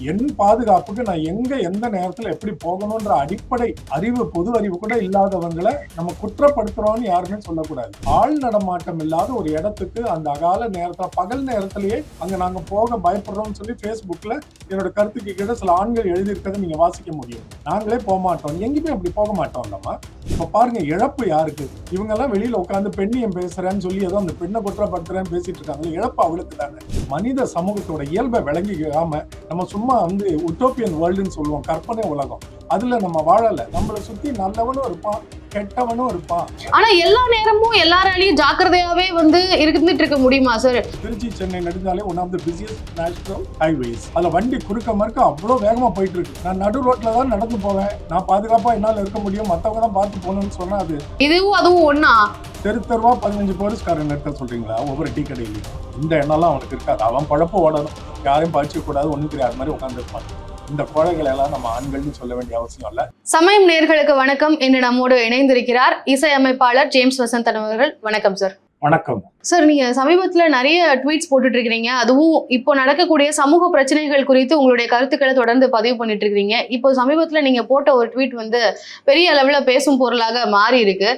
என் பாதுகாப்புக்கு நான் எங்க எந்த நேரத்துல எப்படி போகணும்ன்ற அடிப்படை அறிவு பொது அறிவு கூட இல்லாதவங்களை நம்ம குற்றப்படுத்துறோம்னு யாருமே சொல்லக்கூடாது. ஆள் நடமாட்டம் இல்லாத ஒரு இடத்துக்கு அந்த அகால நேரத்துல பகல் நேரத்திலேயே அங்க நாங்க போக பயப்படுறோம்னு சொல்லி பேஸ்புக்ல என்னோட கருத்துக்கு கிட்ட சில ஆண்கள் எழுதியிருக்கிறத நீங்க வாசிக்க முடியும். நாங்களே போக மாட்டோம். எங்கேயுமே அப்படி போக மாட்டோம் நம்ம இப்ப பாருங்க இழப்பு யாருக்கு? இவங்க எல்லாம் வெளியில உட்காந்து பெண்ணியம் பேசுறேன்னு சொல்லி ஏதோ அந்த பெண்ணை குற்றப்படுத்துறேன்னு பேசிட்டு இருக்காங்க. இழப்பு அவளுக்கு தானே. மனித சமூகத்தோட இயல்பை விளங்கிக்காம நம்ம சும்மா வந்து உட்டோப்பியன் வேர்ல்டுன்னு சொல்லுவோம் கற்பனை உலகம். அதுல நம்ம வாழல. நம்மளை சுத்தி நல்லவனும் இருப்பான் கெட்டவனும் இருப்பான். ஆனா எல்லா நேரமும் எல்லாராலையும் ஜாக்கிரதையாவே வந்து இருந்துட்டு இருக்க முடியுமா சார் திருச்சி சென்னை நெடுஞ்சாலை one of the busiest national highways அதுல வண்டி குறுக்க மறுக்க அவ்வளோ வேகமா போயிட்டு இருக்கு. நான் நடு ரோட்ல தான் நடந்து போவேன். நான் பாதுகாப்பா என்னால இருக்க முடியும். மத்தவங்க தான் பார்த்து போகணும்னு சொன்னா அது. இதுவும் அதுவும் ஒண்ணா? தெரு தெருவா பதினஞ்சு போலீஸ்காரன் நிறுத்த சொல்றீங்களா? ஒவ்வொரு டீ கடையிலையும். இந்த எண்ணம்லாம் அவனுக்கு இருக்காது. அவன் பழப்ப ஓடணும். யாரையும் படிச்சு கூடாது. ஒண்ணும் தெரியாத மாதிரி உட்காந்துருப்பான் இந்த கோழைகளை எல்லாம் நம்ம ஆண்கள்னு சொல்ல வேண்டிய அவசியம் இல்ல. சமயம் நேர்களுக்கு வணக்கம். இன்று நம்மோடு இணைந்திருக்கிறார் இசையமைப்பாளர் ஜேம்ஸ் வசந்தன் அவர்கள். வணக்கம் சார் வணக்கம். சார் நீங்கள் சமீபத்தில் நிறைய ட்வீட்ஸ் போட்டுட்டு இருக்கிறீங்க அதுவும் இப்போ நடக்கக்கூடிய சமூக பிரச்சனைகள் குறித்து உங்களுடைய கருத்துக்களை தொடர்ந்து பதிவு பண்ணிட்டு இருக்கிறீங்க இப்போ சமீபத்தில் நீங்கள் போட்ட ஒரு ட்வீட் வந்து பெரிய அளவில் பேசும் பொருளாக மாறி இருக்கு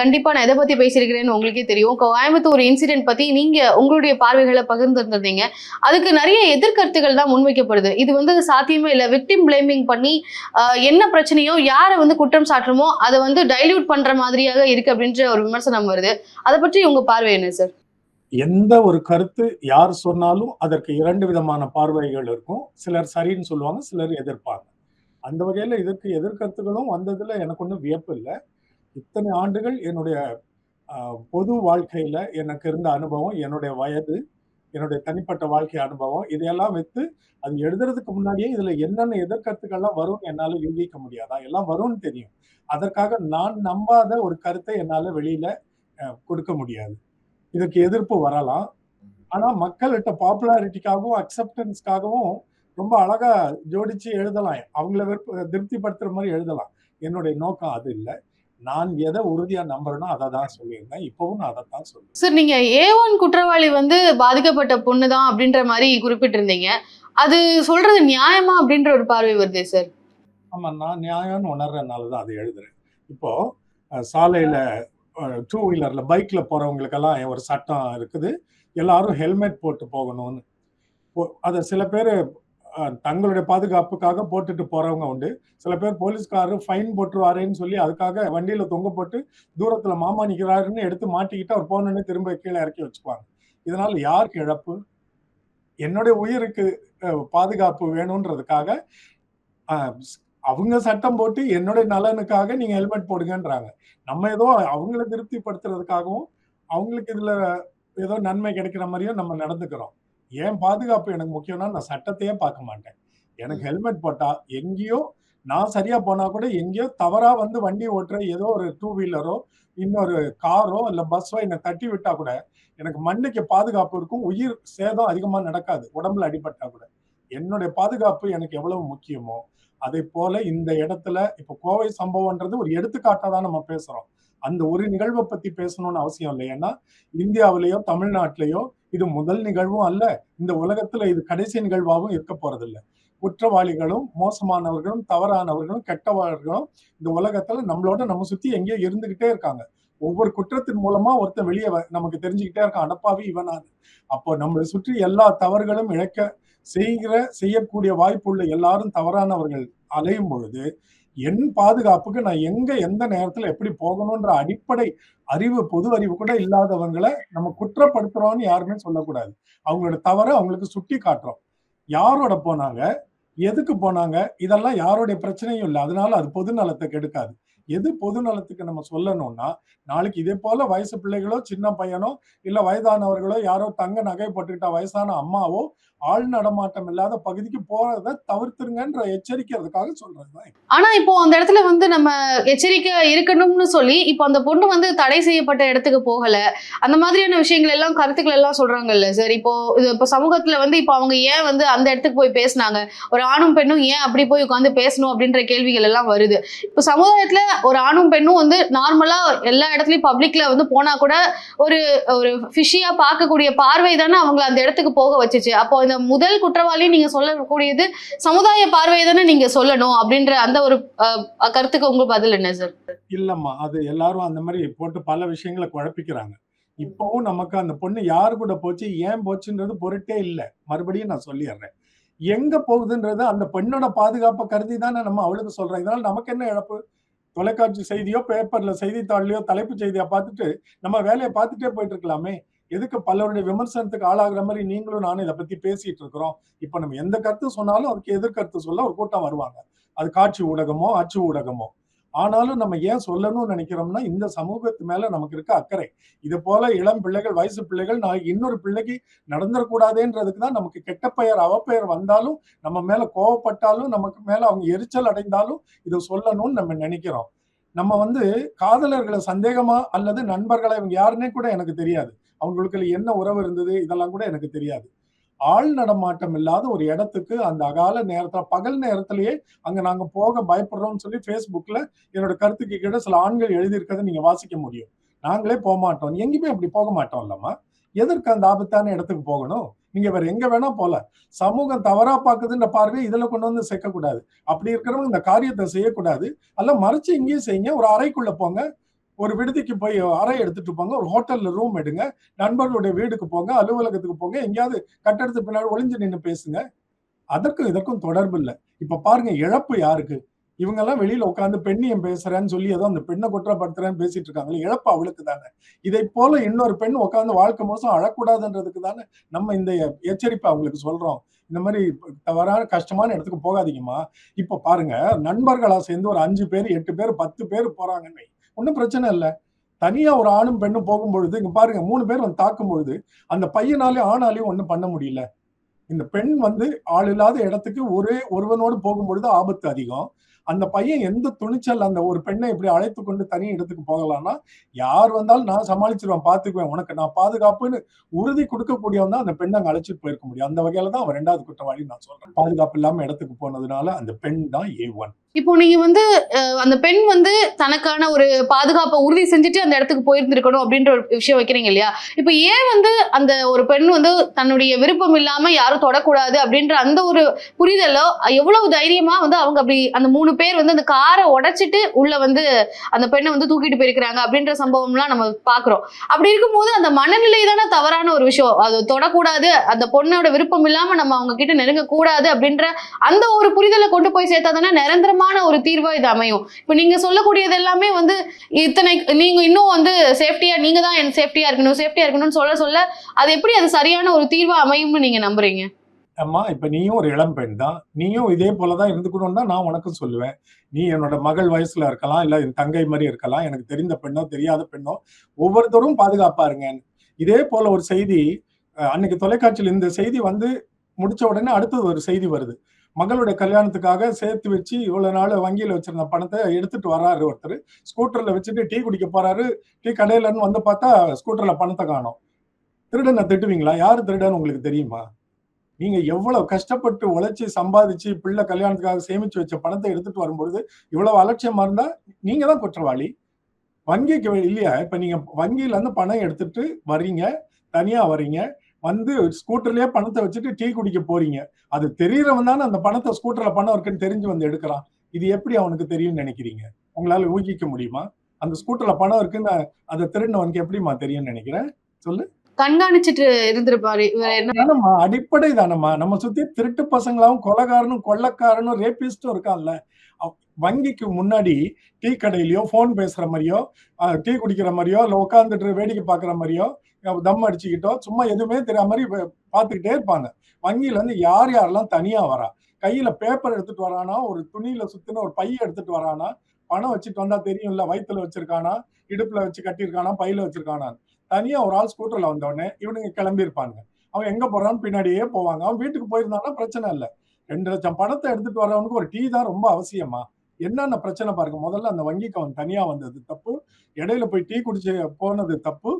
கண்டிப்பாக நான் எதை பற்றி பேசியிருக்கிறேன்னு உங்களுக்கே தெரியும். கோயம்புத்தூர் இன்சிடென்ட் பற்றி நீங்கள் உங்களுடைய பார்வைகளை பகிர்ந்துருந்தீங்க அதுக்கு நிறைய எதிர்கருத்துக்கள் தான் முன்வைக்கப்படுது. இது வந்து சாத்தியமே இல்லை. விக்டிம் பிளேமிங் பண்ணி என்ன பிரச்சனையோ யாரை வந்து குற்றம் சாட்டுமோ அதை வந்து டைல்யூட் பண்ணுற மாதிரியாக இருக்கு அப்படின்ற ஒரு விமர்சனம் வருது. அதை பற்றி உங்கள் பார்வை என்ன சார் எந்த ஒரு கருத்து யார் சொன்னாலும் அதற்கு இரண்டு விதமான பார்வைகள் இருக்கும். சிலர் சரின்னு சொல்லுவாங்க சிலர் எதிர்ப்பாங்க. அந்த வகையில் இதற்கு எதிர்கருத்துகளும் வந்ததில் எனக்கு ஒன்றும் வியப்பு இல்லை. இத்தனை ஆண்டுகள் என்னுடைய பொது வாழ்க்கையில் எனக்கு இருந்த அனுபவம் என்னுடைய வயது என்னுடைய தனிப்பட்ட வாழ்க்கை அனுபவம் இதையெல்லாம் வைத்து அது எழுதுறதுக்கு முன்னாடியே இதுல என்னென்ன எதிர்கருத்துக்கள்லாம் வரும்னு என்னால யூகிக்க முடியாதா? எல்லாம் வரும்னு தெரியும். அதற்காக நான் நம்பாத ஒரு கருத்தை என்னால வெளியில கொடுக்க முடியாது. இதுக்கு எதிர்ப்பு வரலாம். ஆனா மக்கள்கிட்ட பாப்புலாரிட்டிக்காகவும் அக்செப்டன்ஸ்க்காகவும் ரொம்ப அழகா ஜோடிச்சு எழுதலாம். அவங்கள விருப்ப திருப்திப்படுத்துற மாதிரி எழுதலாம். என்னுடைய நோக்கம் அது இல்லை. நான் எதை உறுதியா நம்புறேனோ அதை தான் சொல்லியிருந்தேன். இப்பவும் நான் அதை தான் சொல்லுவேன் சார் நீங்க ஏ ஒன் குற்றவாளி வந்து பாதிக்கப்பட்ட பொண்ணு தான் அப்படின்ற மாதிரி குறிப்பிட்டிருந்தீங்க. அது சொல்றது நியாயமா அப்படின்ற ஒரு பார்வை வருது சார் ஆமா நான் நியாயம்னு உணர்றதுனால தான் அதை எழுதுறேன். இப்போ சாலையில டூ வீலரில் பைக்கில் போகிறவங்களுக்கெல்லாம் ஒரு சட்டம் இருக்குது. எல்லாரும் ஹெல்மெட் போட்டு போகணும்னு. அதை சில பேர் தங்களுடைய பாதுகாப்புக்காக போட்டுட்டு போறவங்க உண்டு. சில பேர் போலீஸ்காரர் ஃபைன் போட்டுருவாரேன்னு சொல்லி அதுக்காக வண்டியில தொங்க போட்டு தூரத்துல மாமா நிற்கிறாருன்னு எடுத்து மாட்டிக்கிட்டு அவர் போனோடனே திரும்ப கீழே இறக்கி வச்சுக்குவாங்க. இதனால யாருக்கு இழப்பு? என்னுடைய உயிருக்கு பாதுகாப்பு வேணுன்றதுக்காக அவங்க சட்டம் போட்டு என்னுடைய நலனுக்காக நீங்க ஹெல்மெட் போடுங்கன்றாங்க. நம்ம ஏதோ அவங்கள திருப்திப்படுத்துறதுக்காகவும் அவங்களுக்கு இதுல ஏதோ நன்மை கிடைக்கிற மாதிரியும் நம்ம நடந்துக்கிறோம். ஏன் பாதுகாப்பு எனக்கு முக்கியம்னா நான் சட்டத்தையே பார்க்க மாட்டேன். எனக்கு ஹெல்மெட் போட்டா எங்கேயோ நான் சரியா போனா கூட எங்கேயோ தவறா வந்து வண்டி ஓட்டுற ஏதோ ஒரு டூ வீலரோ இன்னொரு காரோ இல்ல பஸ்ஸோ என்னை தட்டி விட்டா கூட எனக்கு மண்ணுக்கு பாதுகாப்பு இருக்கும் உயிர் சேதம் அதிகமா நடக்காது உடம்புல அடிபட்டா கூட. என்னுடைய பாதுகாப்பு எனக்கு எவ்வளவு முக்கியமோ அதே போல இந்த இடத்துல இப்ப கோவை சம்பவம்ன்றது ஒரு எடுத்துக்காட்டா தான் நம்ம பேசுறோம். அந்த ஒரு நிகழ்வை பத்தி பேசணும்னு அவசியம் இல்லை. ஏன்னா இந்தியாவிலேயோ தமிழ்நாட்டிலேயோ இது முதல் நிகழ்வும் அல்ல. இந்த உலகத்துல இது கடைசி நிகழ்வாகவும் இருக்க போறதில்ல. குற்றவாளிகளும் மோசமானவர்களும் தவறானவர்களும் கெட்டவர்களும் இந்த உலகத்துல நம்மளோட நம்ம சுத்தி எங்கேயோ இருந்துகிட்டே இருக்காங்க. ஒவ்வொரு குற்றத்தின் மூலமா ஒருத்தன் வெளியே வ- நமக்கு தெரிஞ்சுக்கிட்டே இருக்கான். அடப்பாவி இவனாது. அப்போ நம்மளை சுற்றி எல்லா தவறுகளும் இழைக்க செய்கிற செய்யக்கூடிய வாய்ப்புள்ள எல்லாரும் தவறானவர்கள் அலையும் பொழுது என் பாதுகாப்புக்கு நான் எங்க எந்த நேரத்துல எப்படி போகணும்ன்ற அடிப்படை அறிவு பொது அறிவு கூட இல்லாதவங்களை நம்ம குற்றப்படுத்துறோம்னு யாருமே சொல்லக்கூடாது. அவங்களோட தவறை அவங்களுக்கு சுட்டி காட்டுறோம். யாரோட போனாங்க? எதுக்கு போனாங்க? இதெல்லாம் யாருடைய பிரச்சனையும் இல்லை. அதனால அது பொது நலத்தை கெடுக்காது. எது பொது நலத்துக்கு நம்ம சொல்லணும்னா நாளைக்கு இதே போல வயசு பிள்ளைகளோ சின்ன பையனோ இல்ல வயதானவர்களோ யாரோ தங்க நகை போட்டுக்கிட்ட வயசான அம்மாவோ ஆள் நடமாட்டம் இல்லாத பகுதிக்கு போறத தவிர்த்துருங்கன்ற எச்சரிக்கிறதுக்காக சொல்றதுதான் ஆனா இப்போ அந்த இடத்துல வந்து நம்ம எச்சரிக்கை இருக்கணும்னு சொல்லி இப்போ அந்த பொண்ணு வந்து தடை செய்யப்பட்ட இடத்துக்கு போகல. அந்த மாதிரியான விஷயங்கள் எல்லாம் கருத்துக்கள் எல்லாம் சொல்றாங்கல்ல சார் இப்போ இது இப்போ சமூகத்துல வந்து இப்போ அவங்க ஏன் வந்து அந்த இடத்துக்கு போய் பேசுனாங்க? ஒரு ஆணும் பெண்ணும் ஏன் அப்படி போய் உட்காந்து பேசணும் அப்படின்ற கேள்விகள் எல்லாம் வருது. இப்போ சமுதாயத்துல ஒரு ஆணும் பெண்ணும் வந்து நார்மலா எல்லா இடத்துலயும் பப்ளிக்ல வந்து போனா கூட ஒரு ஒரு ஃபிஷியா பார்க்கக்கூடிய பார்வை தானே அவங்களை அந்த இடத்துக்கு போக வச்சுச்சு. அப்போ இந்த முதல் குற்றவாளி நீங்க சொல்லக்கூடியது சமுதாய பார்வையை தானே நீங்க சொல்லணும் அப்படின்ற அந்த ஒரு கருத்துக்கு உங்க பதில் என்ன சார் இல்லம்மா அது எல்லாரும் அந்த மாதிரி போட்டு பல விஷயங்களை குழப்பிக்கிறாங்க. இப்பவும் நமக்கு அந்த பொண்ணு யாரு கூட போச்சு ஏன் போச்சுன்றது பொருட்டே இல்லை. மறுபடியும் நான் சொல்லிடுறேன். எங்க போகுதுன்றது அந்த பெண்ணோட பாதுகாப்பை கருதி தானே நம்ம அவளுக்கு சொல்றோம். இதனால நமக்கு என்ன இழப்பு? தொலைக்காட்சி செய்தியோ பேப்பர்ல செய்தித்தாள்லயோ தலைப்பு செய்தியா பார்த்துட்டு நம்ம வேலையை பார்த்துட்டே போயிட்டு இருக்கலாமே. எதுக்கு பலருடைய விமர்சனத்துக்கு ஆளாகிற மாதிரி நீங்களும் நானும் இதை பத்தி பேசிட்டு இருக்கிறோம். இப்ப நம்ம எந்த கருத்து சொன்னாலும் அதுக்கு எதிர்கருத்து சொல்ல ஒரு கூட்டம் வருவாங்க. அது காட்சி ஊடகமோ அச்சு ஊடகமோ. ஆனாலும் நம்ம ஏன் சொல்லணும்னு நினைக்கிறோம்னா இந்த சமூகத்து மேல நமக்கு இருக்க அக்கறை. இது போல இளம் பிள்ளைகள் வயசு பிள்ளைகள் நான் இன்னொரு பிள்ளைக்கு நடந்துடக்கூடாதுன்றதுக்கு தான் நமக்கு கெட்ட பெயர் அவப்பெயர் வந்தாலும் நம்ம மேல கோவப்பட்டாலும் நமக்கு மேல அவங்க எரிச்சல் அடைந்தாலும் இதை சொல்லணும்னு நம்ம நினைக்கிறோம். நம்ம வந்து காதலர்களை சந்தேகமா அல்லது நண்பர்களை இவங்க யாருன்னே கூட எனக்கு தெரியாது. அவங்களுக்குள்ள என்ன உறவு இருந்தது இதெல்லாம் கூட எனக்கு தெரியாது. ஆள் நடமாட்டம் இல்லாத ஒரு இடத்துக்கு அந்த அகால நேரத்துல பகல் நேரத்திலேயே அங்க நாங்க போக பயப்படுறோம்னு சொல்லி Facebookல என்னோட கருத்துக்கு கீழே சில ஆண்கள் எழுதியிருக்கிறத நீங்க வாசிக்க முடியும். நாங்களே போக மாட்டோம். எங்கேயுமே அப்படி போக மாட்டோம் இல்லம்மா. எதற்கு அந்த ஆபத்தான இடத்துக்கு போகணும்? நீங்க வேற எங்க வேணா போல சமூகம் தவறா பாக்குதுன்ற பார்வை இதுல கொண்டு வந்து சேர்க்கக்கூடாது. அப்படி இருக்கிறவங்க இந்த காரியத்தை செய்யக்கூடாது. அல்ல மறைச்சு இங்கேயும் செய்யுங்க. ஒரு அறைக்குள்ள போங்க. ஒரு விடுதிக்கு போய் அறை எடுத்துட்டு போங்க ஒரு ஹோட்டல்ல ரூம் எடுங்க நண்பர்களுடைய வீடுக்கு போங்க அலுவலகத்துக்கு போங்க எங்கேயாவது கட்டடத்துக்கு பின்னாடி ஒளிஞ்சு நின்று பேசுங்க. அதற்கும் இதற்கும் தொடர்பு இல்லை. இப்ப பாருங்க இழப்பு யாருக்கு? இவங்க எல்லாம் வெளியில உட்காந்து பெண்ணியம் பேசுறேன்னு சொல்லி ஏதோ அந்த பெண்ணை குற்றப்படுத்துறேன்னு பேசிட்டு இருக்காங்களே இழப்பு அவளுக்கு தானே. இதை போல இன்னொரு பெண் உட்காந்து வாழ்க்கை மோசம் அழக்கூடாதுன்றதுக்கு தானே நம்ம இந்த எச்சரிப்பை அவங்களுக்கு சொல்றோம். இந்த மாதிரி தவறான கஷ்டமான இடத்துக்கு போகாதீங்கம்மா. இப்ப பாருங்க நண்பர்களா சேர்ந்து ஒரு அஞ்சு பேர் எட்டு பேர் பத்து பேர் போறாங்கன்னு ஒன்றும் பிரச்சனை இல்லை. தனியா ஒரு ஆணும் பெண்ணும் போகும்பொழுது இங்க பாருங்க மூணு பேர் வந்து தாக்கும் பொழுது அந்த பையனாலே ஆணாலையும் ஒன்றும் பண்ண முடியல. இந்த பெண் வந்து ஆள் இல்லாத இடத்துக்கு ஒரே ஒருவனோடு போகும்பொழுது ஆபத்து அதிகம். அந்த பையன் எந்த துணிச்சல் அந்த ஒரு பெண்ணை இப்படி அழைத்து கொண்டு தனி இடத்துக்கு போகலாம்னா யார் வந்தாலும் நான் சமாளிச்சிருவேன் பார்த்துக்குவேன் உனக்கு நான் பாதுகாப்புன்னு உறுதி கொடுக்கக்கூடியவன் தான் அந்த பெண்ணை அங்கே அழைச்சிட்டு போயிருக்க முடியும். அந்த வகையில தான் அவன் ரெண்டாவது குற்றவாளி நான் சொல்றேன். பாதுகாப்பு இல்லாம இடத்துக்கு போனதுனால அந்த பெண் தான் ஏ ஒன் இப்போ நீங்க வந்து அந்த பெண் வந்து தனக்கான ஒரு பாதுகாப்பை உறுதி செஞ்சுட்டு அந்த இடத்துக்கு போயிருந்திருக்கணும் அப்படின்ற ஒரு விஷயம் வைக்கிறீங்க இல்லையா? இப்போ ஏன் வந்து அந்த ஒரு பெண் வந்து தன்னுடைய விருப்பம் இல்லாம யாரும் தொடக்கூடாது அப்படின்ற அந்த ஒரு புரிதலோ எவ்வளவு தைரியமா வந்து அவங்க அப்படி அந்த மூணு பேர் வந்து அந்த காரை உடைச்சிட்டு உள்ள வந்து அந்த பெண்ணை வந்து தூக்கிட்டு போயிருக்கிறாங்க அப்படின்ற சம்பவம்லாம் நம்ம பாக்குறோம் அப்படி இருக்கும்போது அந்த மனநிலை தானே தவறான ஒரு விஷயம். அது தொடக்கூடாது அந்த பொண்ணோட விருப்பம் இல்லாம நம்ம அவங்க கிட்ட நெருங்க கூடாது அப்படின்ற அந்த ஒரு புரிதலை கொண்டு போய் சேர்த்தா தானே நிரந்தரமான ஒரு தீர்வா இது அமையும். இப்போ நீங்க சொல்லக்கூடியது எல்லாமே வந்து இத்தனை நீங்க இன்னும் வந்து சேஃப்டியா நீங்க தான் என் சேஃப்டியா இருக்கணும் சேஃப்டியா இருக்கணும்னு சொல்ல சொல்ல அது எப்படி அது சரியான ஒரு தீர்வா அமையும்னு நீங்க நம்புறீங்க? அம்மா இப்ப நீயும் ஒரு இளம் பெண் தான். நீயும் இதே போலதான் இருந்துக்கணும்னு தான் நான் உனக்கும் சொல்லுவேன். நீ என்னோட மகள் வயசுல இருக்கலாம் இல்ல என் தங்கை மாதிரி இருக்கலாம். எனக்கு தெரிந்த பெண்ணோ தெரியாத பெண்ணோ ஒவ்வொருத்தரும் பாதுகாப்பா இருங்க இதே போல ஒரு செய்தி அன்னைக்கு தொலைக்காட்சியில் இந்த செய்தி வந்து முடிச்ச உடனே அடுத்தது ஒரு செய்தி வருது. மகளுடைய கல்யாணத்துக்காக சேர்த்து வச்சு இவ்வளவு நாள் வங்கியில வச்சிருந்த பணத்தை எடுத்துட்டு வர்றாரு ஒருத்தர். ஸ்கூட்டர்ல வச்சுட்டு டீ குடிக்க போறாரு. டீ கடையில இருந்து வந்து பார்த்தா ஸ்கூட்டர்ல பணத்தை காணும். திருடனை திட்டுவீங்களா? யாரு திருடன்னு உங்களுக்கு தெரியுமா? நீங்க எவ்வளவு கஷ்டப்பட்டு உழைச்சி சம்பாதிச்சு பிள்ளை கல்யாணத்துக்காக சேமிச்சு வச்ச பணத்தை எடுத்துட்டு வரும்பொழுது இவ்வளவு அலட்சியமா இருந்தா நீங்க தான் குற்றவாளி. வங்கிக்கு இல்லையா? இப்ப நீங்க வங்கியில இருந்து பணம் எடுத்துட்டு வர்றீங்க. தனியா வர்றீங்க. வந்து ஸ்கூட்டர்லயே பணத்தை வச்சுட்டு டீ குடிக்க போறீங்க. அது தெரியறவன் தானே அந்த பணத்தை ஸ்கூட்டர்ல பணம் இருக்குன்னு தெரிஞ்சு வந்து எடுக்கிறான். இது எப்படி அவனுக்கு தெரியும்னு நினைக்கிறீங்க? உங்களால ஊகிக்க முடியுமா? அந்த ஸ்கூட்டர்ல பணம் இருக்குன்னு அதை திருடினவனுக்கு எப்படிமா தெரியும்னு நினைக்கிறேன்? சொல்லு. கண்காணிச்சிட்டு இருந்திருப்பாரு. அடிப்படை தானம்மா. நம்ம சுத்தி திருட்டு பசங்களாவும் கொலகாரனும் கொள்ளக்காரனும் ரேபிஸ்டும் இருக்கான்ல. வங்கிக்கு முன்னாடி டீ கடையிலயோ ஃபோன் பேசுற மாதிரியோ டீ குடிக்கிற மாதிரியோ இல்ல உட்காந்துட்டு வேடிக்கை பாக்குற மாதிரியோ தம் அடிச்சுக்கிட்டோ சும்மா எதுவுமே தெரியாத மாதிரி பார்த்துக்கிட்டே இருப்பாங்க. வங்கியில இருந்து யார் யாரெல்லாம் தனியா வரா? கையில பேப்பர் எடுத்துட்டு வரானா? ஒரு துணியில சுத்தின ஒரு பைய எடுத்துட்டு வரானா? பணம் வச்சுட்டு வந்தா தெரியும்ல வயிற்றுல வச்சிருக்கானா? இடுப்புல வச்சு கட்டியிருக்கானா? பையில வச்சிருக்கானா தனியா ஒரு ஆள் ஸ்கூட்டர்ல வந்தவொடனே இவனுங்க கிளம்பி இருப்பாங்க அவன் எங்க போறான்னு பின்னாடியே போவாங்க. அவன் வீட்டுக்கு போயிருந்தானா பிரச்சனை இல்லை. ரெண்டு லட்சம் பணத்தை எடுத்துட்டு வரவனுக்கு ஒரு டீ தான் ரொம்ப அவசியமா? என்னென்ன பிரச்சனை பாருங்க. முதல்ல அந்த வங்கிக்கு அவன் தனியா வந்தது தப்பு. இடையில போய் டீ குடிச்சு போனது தப்பு.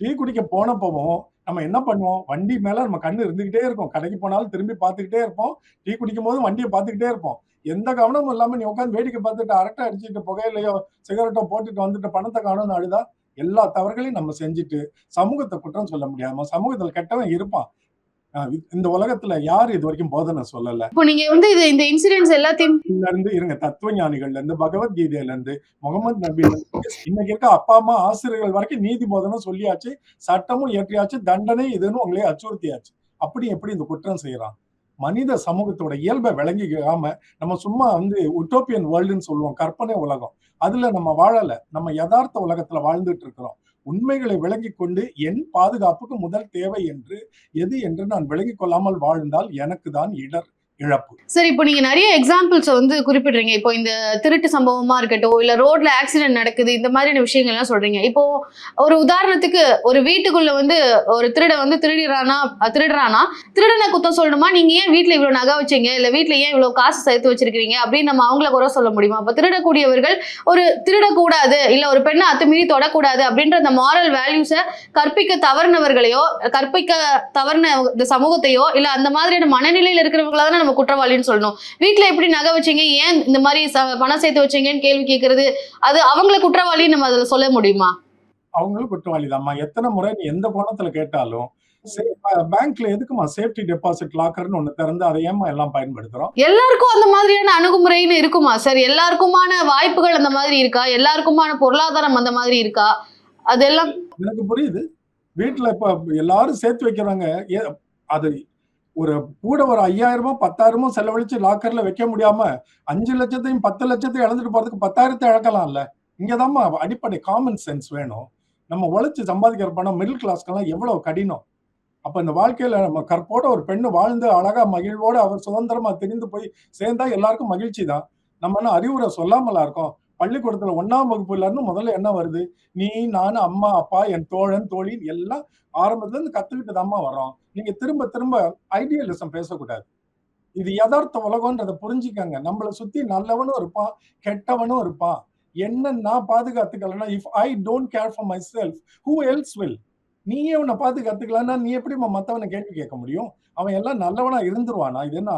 டீ குடிக்க போனப்பவும் நம்ம என்ன பண்ணுவோம்? வண்டி மேல நம்ம கண்ணு இருந்துகிட்டே இருக்கும். கடைக்கு போனாலும் திரும்பி பார்த்துக்கிட்டே இருப்போம். டீ குடிக்கும் போது வண்டியை பார்த்துக்கிட்டே இருப்போம். எந்த கவனமும் இல்லாம நீ உட்காந்து வேடிக்கை பார்த்துட்டு அரட்டை அடிச்சுட்டு புகையிலையோ சிகரெட்டோ போட்டுட்டு வந்துட்டு பணத்தை காணும்னு அழுதா? எல்லா தவறுகளையும் நம்ம செஞ்சுட்டு சமூகத்தை குற்றம் சொல்ல முடியாம சமூகத்துல கெட்டவன் இருப்பான். இந்த உலகத்துல யாரு இது வரைக்கும் போதனை சொல்லல. இப்போ நீங்க வந்து இது இந்த இன்சிடென்ட்ஸ் எல்லாத்தையும் இதுல இருந்து இருங்க தத்துவ ஞானிகள்ல இருந்து பகவத்கீதையில இருந்து முகமது இருந்து இன்னைக்கு இருக்க அப்பா அம்மா ஆசிரியர்கள் வரைக்கும் நீதி போதனை சொல்லியாச்சு சட்டமும் இயற்றியாச்சு தண்டனை இதுன்னு உங்களே அச்சுறுத்தியாச்சு. அப்படி எப்படி இந்த குற்றம் செய்யறான்? மனித சமூகத்தோட இயல்பை விளங்கிக்காம நம்ம சும்மா வந்து உட்டோப்பியன் வேர்ல்டுன்னு சொல்லுவோம் கற்பனை உலகம். அதுல நம்ம வாழல நம்ம யதார்த்த உலகத்துல வாழ்ந்துட்டு இருக்கிறோம். உண்மைகளை விளங்கி கொண்டு என் பாதுகாப்புக்கு முதல் தேவை என்று எது என்று நான் விளங்கிக் கொள்ளாமல் வாழ்ந்தால் எனக்கு தான் இடர். இழப்பு. சரி இப்போ நீங்க நிறைய எக்ஸாம்பிள்ஸ் வந்து குறிப்பிடுறீங்க. இப்போ இந்த திருட்டு சம்பவமா இருக்கட்டும் இல்ல ரோட்ல ஆக்சிடென்ட் நடக்குது இந்த மாதிரியான விஷயங்கள்லாம் சொல்றீங்க. இப்போ ஒரு உதாரணத்துக்கு ஒரு வீட்டுக்குள்ள வந்து ஒரு திருட வந்து திருடிறானா திருடுறானா திருடனை குத்தம் சொல்லணுமா? நீங்க ஏன் வீட்டுல இவ்வளவு நகை வச்சீங்க? இல்ல வீட்டுல ஏன் இவ்வளவு காசு சேர்த்து வச்சிருக்கீங்க அப்படின்னு நம்ம அவங்கள குறை சொல்ல முடியுமா? அப்ப திருடக்கூடியவர்கள் ஒரு திருடக்கூடாது இல்ல ஒரு பெண்ணை அத்துமீறி தொடக்கூடாது அப்படின்ற அந்த மாரல் வேல்யூஸை கற்பிக்க தவறினவர்களையோ கற்பிக்க தவறின இந்த சமூகத்தையோ இல்ல அந்த மாதிரியான மனநிலையில இருக்கிறவங்களா நம்ம குற்றவாளின்னு சொல்லணும். வீட்ல எப்படி நகை வச்சீங்க? ஏன் இந்த மாதிரி பணம் சேர்த்து வச்சீங்கன்னு கேள்வி கேட்கறது அது அவங்கள குற்றவாளின்னு நம்ம அதுல சொல்ல முடியுமா? அவங்களும் குற்றவாளி எத்தனை முறை நீ எந்த கோணத்துல கேட்டாலும் பேங்க்ல எதுக்குமா சேஃப்டி டெபாசிட் லாக்கர்னு ஒண்ணு திறந்து அதை ஏமா எல்லாம் பயன்படுத்துறோம்? எல்லாருக்கும் அந்த மாதிரியான அணுகுமுறைன்னு இருக்குமா? சார் எல்லாருக்குமான வாய்ப்புகள் அந்த மாதிரி இருக்கா? எல்லாருக்குமான பொருளாதாரம் அந்த மாதிரி இருக்கா? அதெல்லாம் எனக்கு புரியுது. வீட்டுல இப்ப எல்லாரும் சேர்த்து வைக்கிறாங்க. அது ஒரு கூட ஒரு ஐயாயிரமோ பத்தாயிரமோ செலவழிச்சு லாக்கர்ல வைக்க முடியாம அஞ்சு லட்சத்தையும் பத்து லட்சத்தையும் இழந்துட்டு போறதுக்கு பத்தாயிரத்தை இழக்கலாம்ல. இங்கதாம்மா அடிப்படை காமன் சென்ஸ் வேணும். நம்ம உழைச்சு சம்பாதிக்கிற பணம் மிடில் கிளாஸ்க்கெல்லாம் எவ்வளவு கடினம்? அப்ப இந்த வாழ்க்கையில நம்ம கற்போட ஒரு பெண்ணு வாழ்ந்து அழகா மகிழ்வோடு அவர் சுதந்திரமா தெரிந்து போய் சேர்ந்தா எல்லாருக்கும் மகிழ்ச்சி தான். நம்ம என்ன அறிவுரை சொல்லாமலா இருக்கோம்? பள்ளிக்கூடத்துல ஒன்னாம் வகுப்புல இருந்து முதல்ல என்ன வருது? நீ நான் அம்மா அப்பா என் தோழன் தோழி எல்லாம் ஆரம்பத்துல இருந்து கத்துக்கிட்டு தாம்மா வரோம் நீங்க திரும்ப திரும்ப ஐடியலிசம் பேசக்கூடாது. இது யதார்த்த உலகம்ன்றதை புரிஞ்சுக்கங்க. நம்மளை சுத்தி நல்லவனும் இருப்பான் கெட்டவனும் இருப்பான். என்ன நான் பாதுகாத்துக்கலன்னா if I don't care for myself who else will நீயே உன்னை பாதுகாத்துக்கலன்னா நீ எப்படி மத்தவனை கேள்வி கேட்க முடியும்? அவன் எல்லாம் நல்லவனா இருந்துருவானா? இது என்ன?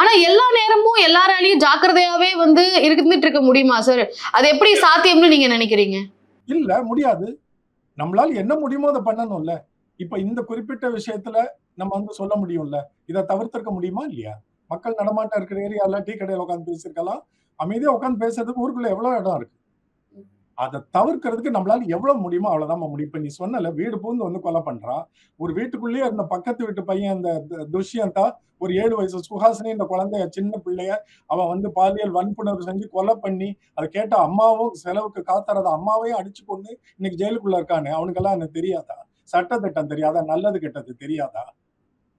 ஆனா எல்லா நேரமும் எல்லாராலையும் ஜாக்கிரதையாவே வந்து இருந்துட்டு இருக்க முடியுமா சார் அது எப்படி சாத்தியம்னு நீங்க நினைக்கிறீங்க? இல்ல முடியாது. நம்மளால என்ன முடியுமோ அதை பண்ணணும்ல. இப்ப இந்த குறிப்பிட்ட விஷயத்துல நம்ம வந்து சொல்ல முடியும்ல? இதை தவிர்த்திருக்க முடியுமா இல்லையா? மக்கள் நடமாட்டம் இருக்கிற ஏரியால டீ கடையில உட்காந்து பேசிருக்கலாம் அமைதியா உட்காந்து பேசுறதுக்கு ஊருக்குள்ள எவ்வளவு இடம் இருக்கு? அதை தவிர்க்கிறதுக்கு நம்மளால எவ்வளவு முடியுமோ அவ்வளவுதான் முடியும் இப்ப நீ சொன்னல வீடு பூந்து வந்து கொலை பண்றான் ஒரு வீட்டுக்குள்ளேயே இருந்த பக்கத்து வீட்டு பையன் அந்த துஷ்யந்தா ஒரு ஏழு வயசு சுஹாசினி இந்த குழந்தைய சின்ன பிள்ளைய அவன் வந்து பாலியல் வன்புணர்வு செஞ்சு கொலை பண்ணி அதை கேட்ட அம்மாவும் செலவுக்கு காத்தறத அம்மாவையும் அடிச்சு கொண்டு இன்னைக்கு ஜெயிலுக்குள்ள இருக்கானே? அவனுக்கெல்லாம் எனக்கு தெரியாதா? சட்டத்திட்டம் தெரியாதா? நல்லது கெட்டது தெரியாதா?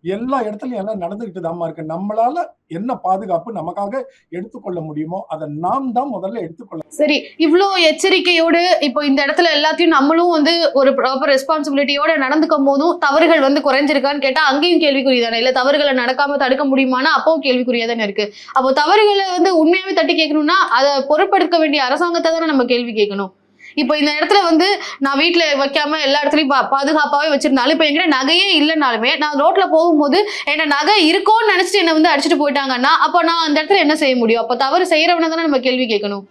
எல்லா இடத்துலயும் எல்லாம் நடந்துகிட்டு தாம்மா இருக்கு. நம்மளால என்ன பாதுகாப்பு நமக்காக எடுத்துக்கொள்ள முடியுமோ அதை நாம் தான் முதல்ல எடுத்துக்கொள்ள சரி இவ்வளோ எச்சரிக்கையோடு இப்போ இந்த இடத்துல எல்லாத்தையும் நம்மளும் வந்து ஒரு ப்ராப்பர் ரெஸ்பான்சிபிலிட்டியோட நடந்துக்கும் போதும் தவறுகள் வந்து குறைஞ்சிருக்கான்னு கேட்டா அங்கேயும் கேள்விக்குறி தானே. இல்ல தவறுகளை நடக்காம தடுக்க முடியுமானா அப்பவும் கேள்விக்குறியா தானே இருக்கு. அப்போ தவறுகளை வந்து உண்மையாவே தட்டி கேட்கணும்னா அதை பொறுப்பெடுக்க வேண்டிய அரசாங்கத்தை தானே நம்ம கேள்வி கேட்கணும். இப்போ இந்த இடத்துல வந்து நான் வீட்டில் வைக்காம எல்லா இடத்துலயும் பா- பாதுகாப்பாவே வச்சிருந்தாலும் இப்போ என்கிட்ட நகையே இல்லைனாலுமே நான் ரோட்ல போகும்போது என்ன நகை இருக்கோன்னு நினைச்சிட்டு என்ன வந்து அடிச்சுட்டு போயிட்டாங்கன்னா அப்போ நான் அந்த இடத்துல என்ன செய்ய முடியும்? அப்போ தவறு செய்யறவன தானே நம்ம கேள்வி கேட்கணும்.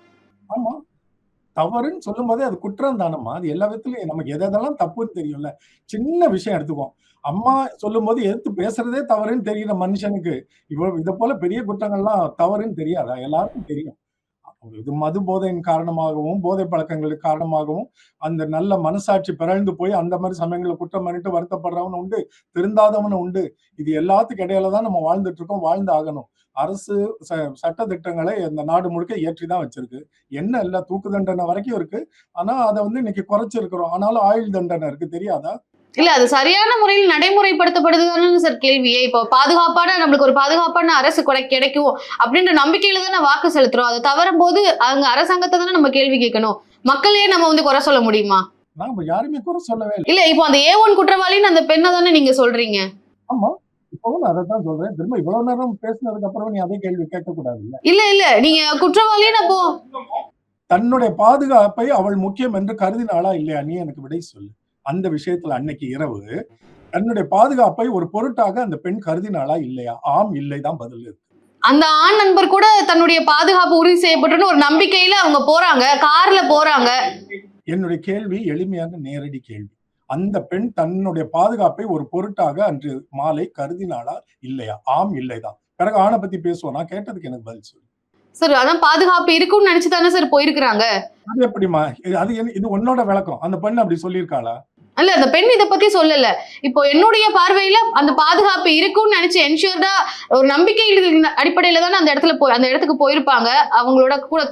ஆமா. தவறுன்னு சொல்லும் போதே அது குற்றம் தானம்மா. அது எல்லா விதத்துலயும் நமக்கு எதெல்லாம் தப்புன்னு தெரியும்ல. சின்ன விஷயம் எடுத்துக்குவோம். அம்மா சொல்லும் போது எதிர்த்து பேசுறதே தவறுன்னு தெரியுற மனுஷனுக்கு இவ்வளவு இதை போல பெரிய குற்றங்கள்லாம் தவறுன்னு தெரியாதா? எல்லாருக்கும் தெரியும். இது மது போதையின் காரணமாகவும் போதை பழக்கங்களுக்கு காரணமாகவும் அந்த நல்ல மனசாட்சி பிறழ்ந்து போய் அந்த மாதிரி சமயங்களில் குற்றம் பண்ணிட்டு வருத்தப்படுறவனு உண்டு திருந்தாதவனு உண்டு. இது எல்லாத்துக்கும் இடையில தான் நம்ம வாழ்ந்துட்டு இருக்கோம் வாழ்ந்து ஆகணும். அரசு ச- சட்ட திட்டங்களை இந்த நாடு முழுக்க ஏற்றி தான் வச்சிருக்கு. என்ன இல்ல தூக்கு தண்டனை வரைக்கும் இருக்கு. ஆனா அதை வந்து இன்னைக்கு குறைச்சிருக்கிறோம். ஆனாலும் ஆயுள் தண்டனை இருக்கு. தெரியாதா? இல்ல அது சரியான முறையில் நடைமுறைப்படுத்தப்படுதுதானே சார் கேள்வியே இப்போ பாதுகாப்பான நம்மளுக்கு ஒரு பாதுகாப்பான அரசு கொடை- கிடைக்கும் அப்படின்ற நம்பிக்கையில தானே வாக்கு செலுத்துறோம். அதை தவறும் போது அங்க அரசாங்கத்தை தானே நம்ம கேள்வி கேட்கணும். மக்களையே நம்ம வந்து குறை சொல்ல முடியுமா? நாம யாருமே குறை சொல்லவே இல்லை. இல்ல இப்போ அந்த ஏ ஒன் குற்றவாளின்னு அந்த பெண்ணை தானே நீங்க சொல்றீங்க? ஆமா. இப்பவும் நான் அதை தான் சொல்றேன். திரும்ப இவ்வளவு நேரம் பேசினதுக்கு அப்புறம் நீ அதே கேள்வி கேட்க கூடாது இல்ல இல்ல. நீங்க குற்றவாளின்னு அப்போ தன்னுடைய பாதுகாப்பை அவள் முக்கியம் என்று கருதினாளா இல்லையா? நீ எனக்கு விடை சொல்லு. அந்த விஷயத்துல அன்னைக்கு இரவு தன்னுடைய பாதுகாப்பை ஒரு பொருட்டாக அந்த பெண் கருதினாளா இல்லையா? ஆம் இல்லை தான் பதில் இருக்கு. அந்த ஆண் நண்பர் கூட தன்னுடைய பாதுகாப்பு உறுதி செய்யப்பட்டுன்னு ஒரு நம்பிக்கையில அவங்க போறாங்க கார்ல போறாங்க. என்னுடைய கேள்வி எளிமையான நேரடி கேள்வி. அந்த பெண் தன்னுடைய பாதுகாப்பை ஒரு பொருட்டாக அன்று மாலை கருதினாளா இல்லையா? ஆம் இல்லைதான் பிறகு ஆணை பத்தி பேசுவோம். நான் கேட்டதுக்கு எனக்கு பதில் சொல்லு. சார் அதான் பாதுகாப்பு இருக்கும்னு நினைச்சு தானே சார் போயிருக்கிறாங்க? அது எப்படிமா அது இது உன்னோட விளக்கம். அந்த பெண் அப்படி சொல்லியிருக்காளா? அல்ல அந்த பெண் இதை பத்தி சொல்லல. இப்போ என்னுடைய பார்வையில அந்த பாதுகாப்பு இருக்கும்னு நினைச்சு என்ஷூர்டா ஒரு நம்பிக்கை அடிப்படையில தானே அந்த இடத்துல போய் அந்த இடத்துக்கு போயிருப்பாங்க. அவங்களோட கூட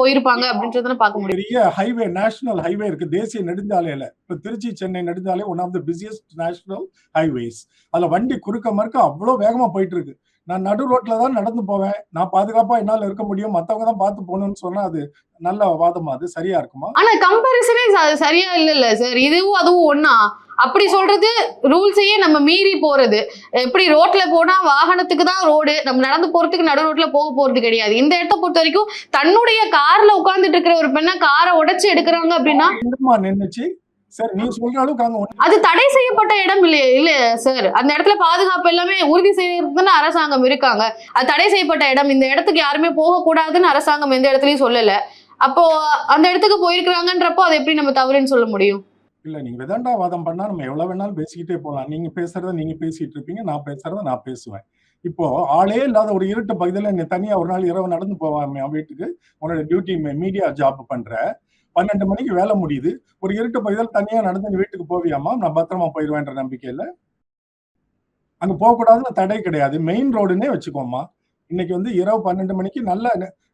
போயிருப்பாங்க அப்படின்றத பார்க்க முடியும். பெரிய ஹைவே நேஷனல் ஹைவே இருக்கு. தேசிய நெடுஞ்சாலையில. இப்ப திருச்சி சென்னை நெடுஞ்சாலை one of the busiest national highways அதுல வண்டி குறுக்க மறுக்க அவ்வளவு வேகமா போயிட்டு இருக்கு. நான் நடு ரோட்ல தான் நடந்து போவேன். நான் பாதுகாப்பா என்னால இருக்க முடியும். மத்தவங்க தான் பார்த்து போகணும்னு சொன்னா அது நல்ல வாதமா அது சரியா இருக்குமா? ஆனா கம்பாரிசனே சரியா இல்லல்ல சார் இதுவும் அதுவும் ஒண்ணா. அப்படி சொல்றது ரூல்ஸையே நம்ம மீறி போறது. எப்படி ரோட்ல போனா வாகனத்துக்கு தான் ரோடு நம்ம நடந்து போறதுக்கு நடு ரோட்ல போக போறது கிடையாது. இந்த இடத்த பொறுத்த வரைக்கும் தன்னுடைய கார்ல உட்கார்ந்துட்டு இருக்கிற ஒரு பெண்ணை காரை உடைச்சு எடுக்கிறாங்க அப்படின்னா நின்னுச்சு. சரி நீ சொல்ற அளவுக்கு அங்க அது தடை செய்யப்பட்ட இடம் இல்லையே இல்ல சார் அந்த இடத்துல பாதுகாப்பு எல்லாமே உறுதி செய்யறதுன்னு அரசாங்கம் இருக்காங்க. அது தடை செய்யப்பட்ட இடம். இந்த இடத்துக்கு யாருமே போக கூடாதுன்னு அரசாங்கம் எந்த இடத்துலயும் சொல்லல. அப்போ அந்த இடத்துக்கு போயிருக்கிறாங்கன்றப்போ அதை எப்படி நம்ம தவறுன்னு சொல்ல முடியும்? இல்ல நீங்க விதண்டாவாதம் பண்ணா நம்ம எவ்வளவு வேணாலும் பேசிக்கிட்டே போலாம் நீங்க பேசுறத நீங்க பேசிட்டு இருப்பீங்க நான் பேசுறத நான் பேசுவேன். இப்போ ஆளே இல்லாத ஒரு இருட்டு பகுதியில நீ தனியா ஒரு நாள் இரவு நடந்து போவாம வீட்டுக்கு உன்னோட டியூட்டி மீடியா ஜாப் பண்ற பன்னெண்டு மணிக்கு வேலை முடியுது. ஒரு இருட்டு பகுதியில் தனியா நடந்து நீ வீட்டுக்கு போவியாமா நான் பத்திரமா போயிடுவேன்ற நம்பிக்கையில. அங்க போகக்கூடாதுன்னு தடை கிடையாது. மெயின் ரோடுன்னே வச்சுக்கோமா இன்னைக்கு வந்து இரவு பன்னெண்டு மணிக்கு நல்ல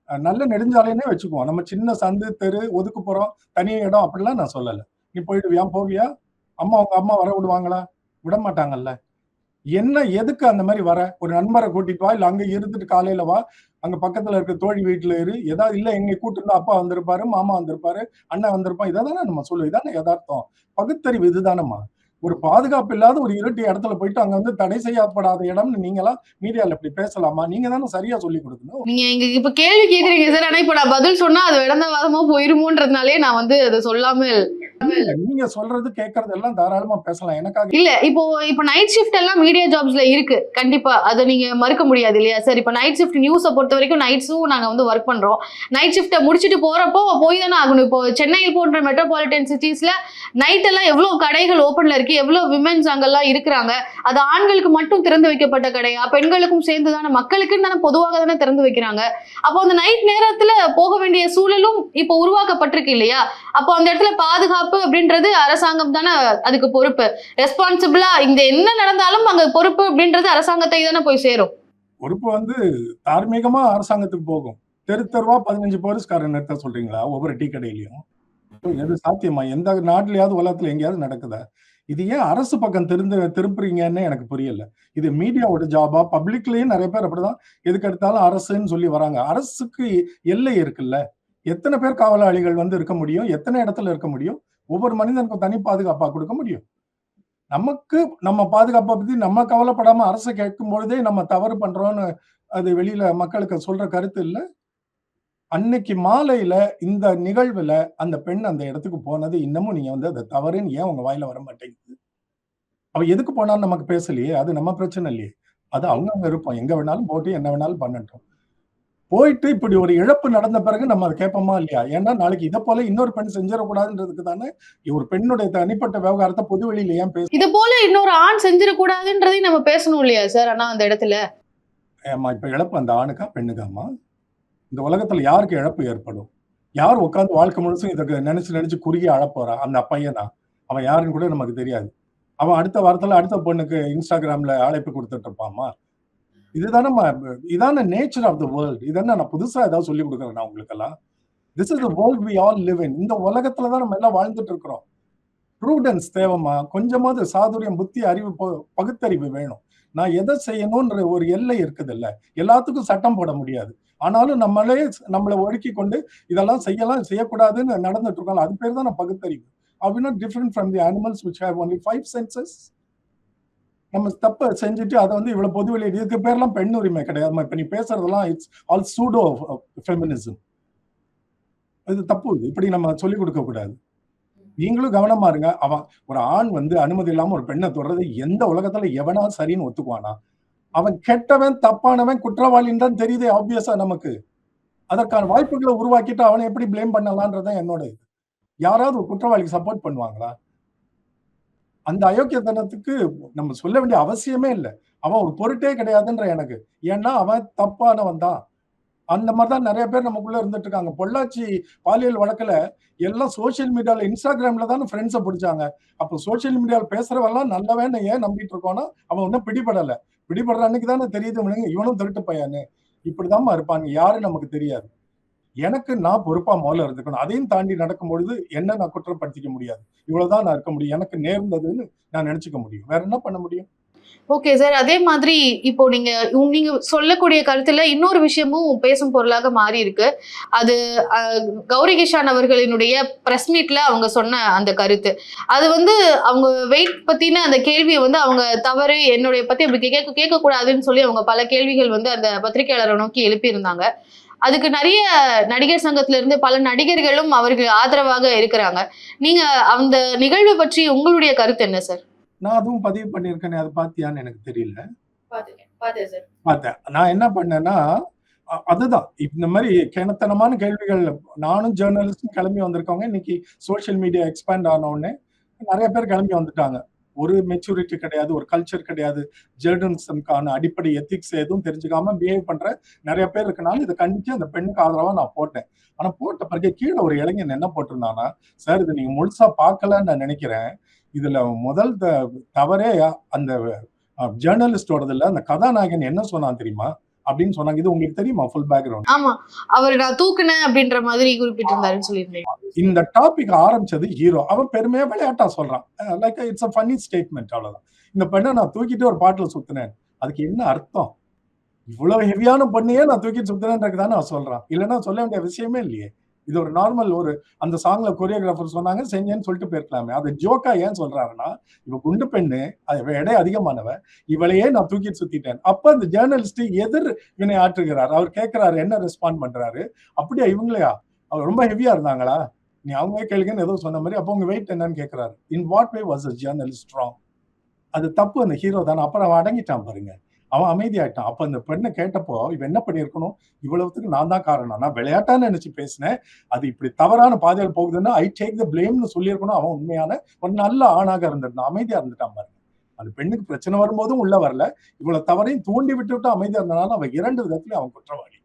நல்ல நெடுஞ்சாலைன்னே வச்சுக்குவோம். நம்ம சின்ன சந்து தெரு ஒதுக்கு போறோம் தனி இடம் அப்படிலாம் நான் சொல்லல. நீ போயிடுவியா? போவியா? அம்மா உங்க அம்மா வர விடுவாங்களா? விட மாட்டாங்கல்ல என்ன எதுக்கு அந்த மாதிரி வர? ஒரு நண்பரை கூட்டிட்டு வா இல்ல அங்க இருந்துட்டு காலையில வா. அங்க பக்கத்துல இருக்க தோழி வீட்டுல இரு. ஏதாவது இல்ல எங்க கூட்டிருந்தா அப்பா வந்திருப்பாரு மாமா வந்திருப்பாரு அண்ணன் வந்திருப்பான் தானே நம்ம சொல்லுவோம் இதானே யதார்த்தம். பகுத்தறிவு இதுதானம்மா. ஒரு பாதுகாப்பு இல்லாத ஒரு இருட்டு இடத்துல போயிட்டு அங்க வந்து தடை செய்யப்படாத இடம்னு நீங்களா மீடியால இப்படி பேசலாமா? நீங்க தானே சரியா சொல்லி கொடுக்கணும். நீங்க இங்க இப்ப கேள்வி கேக்குறீங்க. சார் ஆனா இப்ப நான் பதில் சொன்னா அது இடந்தவாதமா போயிருமோன்றதுனாலே நான் வந்து அதை சொல்லாமல் நீங்க சொல்றது கேட்கறது எல்லாம் தாராளமா பேசலாம். எனக்காக இல்ல இப்போ இப்போ நைட் ஷிஃப்ட் எல்லாம் மீடியா ஜாப்ஸ்ல இருக்கு. கண்டிப்பா அதை நீங்க மறுக்க முடியாது இல்லையா? சார் இப்போ நைட் ஷிஃப்ட் நியூஸை பொறுத்த வரைக்கும் நைட்ஸும் நாங்க வந்து ஒர்க் பண்றோம். நைட் ஷிஃப்ட்டை முடிச்சுட்டு போறப்போ போய் தானே ஆகணும். இப்போ சென்னையில் போன்ற மெட்ரோபாலிட்டன் சிட்டிஸ்ல நைட் எல்லாம் எவ்வளவு கடைகள் ஓப்பன்ல இருக்கு எவ்வளவு விமென்ஸ் அங்கெல்லாம் இருக்கிறாங்க. அது ஆண்களுக்கு மட்டும் திறந்து வைக்கப்பட்ட கடையா? பெண்களுக்கும் சேர்ந்து தானே மக்களுக்குன்னு தானே பொதுவாக தானே திறந்து வைக்கிறாங்க. அப்போ அந்த நைட் நேரத்துல போக வேண்டிய சூழலும் இப்போ உருவாக்கப்பட்டிருக்கு இல்லையா? அப்போ அந்த இடத்துல பாதுகாப்பு அப்படின்றது அரசாங்கம் தானே அதுக்கு பொறுப்பு. ரெஸ்பான்சிபிளா இந்த என்ன நடந்தாலும் அங்க பொறுப்பு அப்படின்றது அரசாங்கத்தை தானே போய் சேரும். பொறுப்பு வந்து தார்மீகமா அரசாங்கத்துக்கு போகும். தெரு தெருவா பதினஞ்சு போலீஸ்காரன் நிறுத்த சொல்றீங்களா? ஒவ்வொரு டீ கடையிலயும். எது சாத்தியமா? எந்த நாட்டிலயாவது உலகத்துல எங்கேயாவது நடக்குதா? இது ஏன் அரசு பக்கம் திருந்து திரும்புறீங்கன்னு எனக்கு புரியல. இது மீடியாவோட ஜாபா பப்ளிக்லயும் நிறைய பேர் அப்படிதான். எதுக்கு எடுத்தாலும் அரசுன்னு சொல்லி வராங்க. அரசுக்கு எல்லை இருக்குல்ல. எத்தனை பேர் காவலாளிகள் வந்து இருக்க முடியும்? எத்தனை இடத்துல இருக்க முடியும்? ஒவ்வொரு மனிதனுக்கும் தனி பாதுகாப்பா கொடுக்க முடியும். நமக்கு நம்ம பாதுகாப்பை பத்தி நம்ம கவலைப்படாம அரசை கேட்கும் பொழுதே நம்ம தவறு பண்றோம்னு அது வெளியில மக்களுக்கு சொல்ற கருத்து இல்லை. அன்னைக்கு மாலையில இந்த நிகழ்வுல அந்த பெண் அந்த இடத்துக்கு போனது இன்னமும் நீங்க வந்து அதை தவறுன்னு ஏன் உங்க வாயில வர மாட்டேங்குது? அவ எதுக்கு போனாலும் நமக்கு பேசலையே அது நம்ம பிரச்சனை இல்லையே. அது அவங்க இருப்போம் எங்க வேணாலும் போட்டு என்ன வேணாலும் பண்ணட்டும். போயிட்டு இப்படி ஒரு இழப்பு நடந்த பிறகு நம்ம அதை கேட்போமா இல்லையா? ஏன்னா நாளைக்கு இதை போல இன்னொரு பெண் செஞ்சிடக்கூடாதுன்றதுக்கு தானே ஒரு பெண்ணுடைய தனிப்பட்ட விவகாரத்தை பொது வெளியில ஏன் பேச இது போல இன்னொரு ஆண் செஞ்சிடக்கூடாதுன்றதையும் நம்ம பேசணும் இல்லையா சார் ஆனா அந்த இடத்துல? ஏம்மா இப்ப இழப்பு அந்த ஆணுக்கா பெண்ணுக்காமா இந்த உலகத்துல யாருக்கு இழப்பு ஏற்படும்? யார் உட்காந்து வாழ்க்கை முழுசும் இதுக்கு நினைச்சு நினைச்சு குறுகி அழப்போறா அந்த பையனா? அவன் யாருன்னு கூட நமக்கு தெரியாது. அவன் அடுத்த வாரத்துல அடுத்த பொண்ணுக்கு இன்ஸ்டாகிராம்ல அழைப்பு கொடுத்துட்டு இருப்பாமா இதுதானே இதான நேச்சர் ஆஃப் த வேர்ல்ட் இதென்ன நான் புதுசா ஏதாவது சொல்லி கொடுக்குறேன் நான் உங்களுக்கெல்லாம்? This is the world we all live in இந்த உலகத்துல தான் நம்ம எல்லாம் வாழ்ந்துட்டு இருக்கிறோம். ப்ரூடன்ஸ் தேவைமா கொஞ்சமாவது சாதுரியம் புத்தி அறிவு பகுத்தறிவு வேணும். நான் எதை செய்யணும்ன்ற ஒரு எல்லை இருக்குது இல்ல எல்லாத்துக்கும் சட்டம் போட முடியாது. ஆனாலும் நம்மளே நம்மளை ஒடுக்கி கொண்டு இதெல்லாம் செய்யலாம் செய்யக்கூடாதுன்னு நடந்துட்டு இருக்கோம். அது பேர் தான் நான் பகுத்தறிவு. அப்படின்னா different from the animals which have only five senses நம்ம தப்பை செஞ்சுட்டு அதை வந்து இவ்வளவு பொது வெளியே இதுக்கு பேர்லாம் பெண் உரிமை கிடையாது. இப்ப நீ பேசுறதெல்லாம் இட்ஸ் ஆல் சூடோ ஃபெமினிசம் இது தப்பு இது. இப்படி நம்ம சொல்லிக் கொடுக்க கூடாது. நீங்களும் கவனமா இருங்க. அவன் ஒரு ஆண் வந்து அனுமதி இல்லாம ஒரு பெண்ணை தொடர்றது எந்த உலகத்துல எவனா சரின்னு ஒத்துக்குவானா? அவன் கெட்டவன் தப்பானவன் குற்றவாளின்னு தான் தெரியுது ஆப்வியஸா நமக்கு. அதற்கான வாய்ப்புகளை உருவாக்கிட்டு அவனை எப்படி ப்ளேம் பண்ணலான்றதான் என்னோட இது. யாராவது ஒரு குற்றவாளிக்கு சப்போர்ட் பண்ணுவாங்களா? அந்த அயோக்கியத்தனத்துக்கு நம்ம சொல்ல வேண்டிய அவசியமே இல்லை. அவன் ஒரு பொருட்டே கிடையாதுன்ற எனக்கு. ஏன்னா அவன் தப்பானவன் தான் அந்த மாதிரி தான் நிறைய பேர் நமக்குள்ள இருந்துட்டு இருக்காங்க. பொள்ளாச்சி பாலியல் வழக்கில் எல்லாம் சோஷியல் மீடியாவில் இன்ஸ்டாகிராம்ல தானே ஃப்ரெண்ட்ஸை பிடிச்சாங்க. அப்போ சோஷியல் மீடியாவில் பேசுறவெல்லாம் நல்லவன் ஏன் நம்பிட்டு இருக்கோம்னா அவன் ஒன்றும் பிடிபடலை. பிடிபடுற அன்னைக்கு தானே தெரியுது இவனுங்க இவனும் திருட்டு பையானு. இப்படிதாம்மா இருப்பாங்க. யாரும் நமக்கு தெரியாது. எனக்கு நான் பொறுப்பா முதல்ல இருந்துக்கணும். அதையும் தாண்டி நடக்கும் பொழுது என்ன நான் குற்றப்படுத்திக்க முடியாது. இவ்வளவுதான் நான் இருக்க முடியும். எனக்கு நேர்ந்ததுன்னு நான் நினைச்சுக்க முடியும். வேற என்ன பண்ண முடியும்? ஓகே சார் அதே மாதிரி இப்போ நீங்க நீங்க சொல்லக்கூடிய கருத்துல இன்னொரு விஷயமும் பேசும் பொருளாக மாறி இருக்கு. அது கௌரி கிஷான் அவர்களினுடைய பிரஸ் மீட்ல அவங்க சொன்ன அந்த கருத்து. அது வந்து அவங்க வெயிட் பத்தின அந்த கேள்வியை வந்து அவங்க தவறு என்னுடைய பத்தி அப்படி கேட்க கேட்க கூடாதுன்னு சொல்லி அவங்க பல கேள்விகள் வந்து அந்த பத்திரிகையாளரை நோக்கி எழுப்பியிருந்தாங்க. அதுக்கு நிறைய நடிகர் சங்கத்துல இருந்து பல நடிகர்களும் அவர்கள் ஆதரவாக இருக்கிறாங்க. நீங்க அந்த நிகழ்வு பற்றி உங்களுடைய கருத்து என்ன சார்? நான் அதுவும் பதிவு பண்ணியிருக்கேனே அதை பாத்தியான்னு எனக்கு தெரியல. பார்த்தேன் நான் என்ன பண்ணேன்னா அதுதான். இந்த மாதிரி கிணத்தனமான கேள்விகள் நானும் ஜேர்னலிஸ்டும் கிளம்பி வந்திருக்கவங்க இன்னைக்கு சோஷியல் மீடியா எக்ஸ்பேண்ட் ஆன உடனே நிறைய பேர் கிளம்பி வந்துட்டாங்க. ஒரு மெச்சூரிட்டி கிடையாது ஒரு கல்ச்சர் கிடையாது. ஜேர்னலிசம்கான அடிப்படை எத்திக்ஸ் எதுவும் தெரிஞ்சுக்காம பிஹேவ் பண்ற நிறைய பேர் இருக்கனால இதை கண்டிச்சு அந்த பெண்ணுக்கு ஆதரவா நான் போட்டேன். ஆனா போட்ட பிறகு கீழே ஒரு இளைஞன் என்ன போட்டிருந்தானா சார் இது நீங்க முழுசா பார்க்கலன்னு நான் நினைக்கிறேன். இதுல முதல் த- தவறே அந்த ஜேர்னலிஸ்டோடது இல்ல அந்த கதாநாயகன் என்ன சொன்னான் தெரியுமா? அப்படின்னு சொன்னாங்க. இது உங்களுக்கு தெரியுமா? ஃபுல் பேக்ரவுண்ட் ஆமா. அவர் நான் தூக்குனேன் அப்படின்ற மாதிரி குறிப்பிட்டிருந்தாருன்னு சொல்லியிருந்தேன். இந்த டாபிக் ஆரம்பிச்சது ஹீரோ அவன் பெருமையா விளையாட்டா சொல்றான். Like it's a funny statement அவ்வளவுதான். இந்த பெண்ணை நான் தூக்கிட்டு ஒரு பாட்டுல சுத்தினேன். அதுக்கு என்ன அர்த்தம்? இவ்வளவு ஹெவியான பொண்ணையே நான் தூக்கிட்டு சுத்தினேன்றது தானே அவன் சொல்றான். இல்லைன்னா சொல்ல வேண்டிய விஷயமே இல்லையே. இது ஒரு நார்மல் ஒரு அந்த சாங்ல கொரியோகிராஃபர் சொன்னாங்க செஞ்சேன்னு சொல்லிட்டு போயிருக்கலாமே. அது ஜோக்கா ஏன் சொல்றாருன்னா இவ குண்டு பெண்ணு அது எடை அதிகமானவ இவளையே நான் தூக்கிட்டு சுத்திட்டேன். அப்ப அந்த ஜேர்னலிஸ்ட் எதிர் வினை ஆற்றுகிறார். அவர் கேட்கிறாரு என்ன ரெஸ்பாண்ட் பண்றாரு? அப்படியா இவங்களையா? அவர் ரொம்ப ஹெவியா இருந்தாங்களா? நீ அவங்க கேளுங்கன்னு ஏதோ சொன்ன மாதிரி அப்போ உங்க வெயிட் என்னன்னு கேட்கிறாரு. In what way was a journalist strong அது தப்பு அந்த ஹீரோ தானே. அப்புறம் அவன் அடங்கிட்டான் பாருங்க. அவன் அமைதியாயிட்டான். அப்ப அந்த பெண்ணை கேட்டப்போ இவன் என்ன பண்ணியிருக்கணும்? இவ்வளவுத்துக்கு நான் தான் காரணம். நான் விளையாட்டான்னு நினைச்சு பேசினேன். அது இப்படி தவறான பாதையில் போகுதுன்னா ஐ டேக் த பிளேம்னு சொல்லியிருக்கணும். அவன் உண்மையான ஒரு நல்ல ஆணாக இருந்திருந்தான். அமைதியா இருந்துட்டான் பாருங்க. அந்த பெண்ணுக்கு பிரச்சனை வரும்போதும் உள்ள வரல. இவ்வளவு தவறையும் தூண்டி விட்டு விட்டு அமைதியா இருந்தனால அவன் இரண்டு விதத்துலயும் அவன் குற்றவாளி.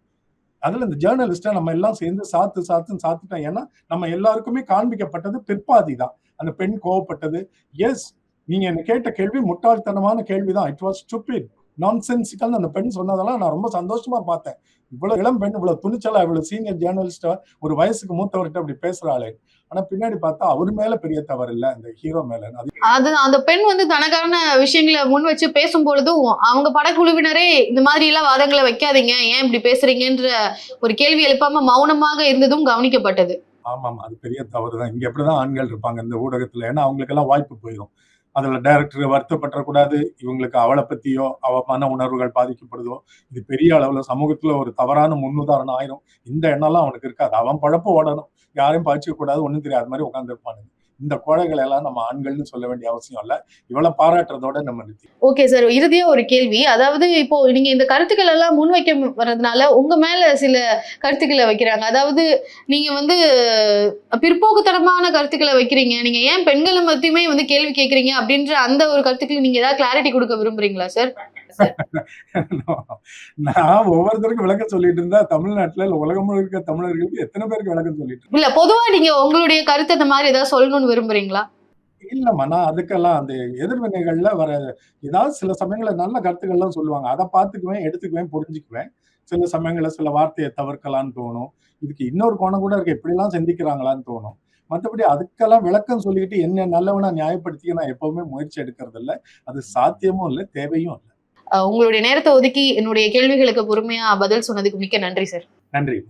அதுல இந்த ஜேர்னலிஸ்டை நம்ம எல்லாம் சேர்ந்து சாத்து சாத்துன்னு சாத்துட்டோம். ஏன்னா நம்ம எல்லாருக்குமே காண்பிக்கப்பட்டது பிற்பாதி தான். அந்த பெண் கோவப்பட்டது. எஸ் நீங்க என்ன கேட்ட கேள்வி முட்டாள்தனமான கேள்விதான். இட் வாஸ் ஸ்டூபிட் நான்சென்சிக்கல் அந்த பெண் சொன்னதெல்லாம் நான் ரொம்ப சந்தோஷமா பார்த்தேன். இவ்வளவு இளம் பெண் இவ்வளவு துணிச்சலா இவ்வளவு சீனியர் ஜேர்னலிஸ்டா ஒரு வயசுக்கு மூத்தவர்கிட்ட அப்படி பேசுறாளே. ஆனா பின்னாடி பார்த்தா அவர் மேல பெரிய தவறு இல்ல அந்த ஹீரோ மேல. அது அது அந்த பெண் வந்து தனக்கான விஷயங்களை முன் வச்சு பேசும் பொழுதும் அவங்க படக்குழுவினரே இந்த மாதிரி எல்லாம் வாதங்களை வைக்காதீங்க ஏன் இப்படி பேசுறீங்கன்ற ஒரு கேள்வி எழுப்பாம மௌனமாக இருந்ததும் கவனிக்கப்பட்டது. ஆமாம் அது பெரிய தவறு தான் இங்க எப்படிதான் ஆண்கள் இருப்பாங்க இந்த ஊடகத்துல? ஏன்னா அவங்களுக்கு எல்லாம் வாய்ப்பு போயிடும் அதுல டைரக்டர் வருத்தப்பட்டக்கூடாது இவங்களுக்கு அவளை பத்தியோ அவ மன உணர்வுகள் பாதிக்கப்படுதோ இது பெரிய அளவுல சமூகத்துல ஒரு தவறான முன்னுதாரணம் ஆயிரும். இந்த எண்ணம்லாம் அவனுக்கு இருக்காது. அவன் பழப்பு ஓடணும். யாரையும் பாய்ச்சிக்க கூடாது ஒண்ணும் தெரியாது மாதிரி உட்காந்துருப்பானுங்க இந்த கோழைகளை எல்லாம் நம்ம ஆண்கள்னு சொல்ல வேண்டிய அவசியம் இல்ல. இவ்வளவு பாராட்டுறதோட நம்ம நிறுத்தி ஓகே சார் இறுதியா ஒரு கேள்வி. அதாவது இப்போ நீங்க இந்த கருத்துக்கள் எல்லாம் முன்வைக்க வர்றதுனால உங்க மேல சில கருத்துக்களை வைக்கிறாங்க. அதாவது நீங்க வந்து பிற்போக்குத்தனமான கருத்துக்களை வைக்கிறீங்க. நீங்க ஏன் பெண்களை மத்தியுமே வந்து கேள்வி கேட்கறீங்க அப்படின்ற அந்த ஒரு கருத்துக்கு நீங்க ஏதாவது கிளாரிட்டி கொடுக்க விரும்புறீங்களா சார் நான் ஒவ்வொருத்தருக்கும் விளக்கம் சொல்லிட்டு இருந்தா தமிழ்நாட்டுல இல்ல உலகம் முழுக்க தமிழர்களுக்கு எத்தனை பேருக்கு விளக்கம் சொல்லிட்டு இல்ல பொதுவா நீங்க உங்களுடைய கருத்து இந்த மாதிரி ஏதாவது சொல்லணும்னு விரும்புறீங்களா? இல்லம்மா நான் அதுக்கெல்லாம் அந்த எதிர்வினைகள்ல வர ஏதாவது சில சமயங்கள்ல நல்ல கருத்துக்கள்லாம் சொல்லுவாங்க. அதை பார்த்துக்குவேன் எடுத்துக்குவேன் புரிஞ்சுக்குவேன். சில சமயங்கள்ல சில வார்த்தையை தவிர்க்கலாம்னு தோணும். இதுக்கு இன்னொரு கோணம் கூட இருக்கு. எப்படிலாம் சிந்திக்கிறாங்களான்னு தோணும். மற்றபடி அதுக்கெல்லாம் விளக்கம் சொல்லிக்கிட்டு என்ன நல்லவனா நியாயப்படுத்திக்க நான் எப்பவுமே முயற்சி எடுக்கிறது இல்ல அது சாத்தியமும் இல்லை தேவையும் இல்லை. உங்களுடைய நேரத்தை ஒதுக்கி என்னுடைய கேள்விகளுக்கு பொறுமையா பதில் சொன்னதுக்கு மிக்க நன்றி சார். நன்றி.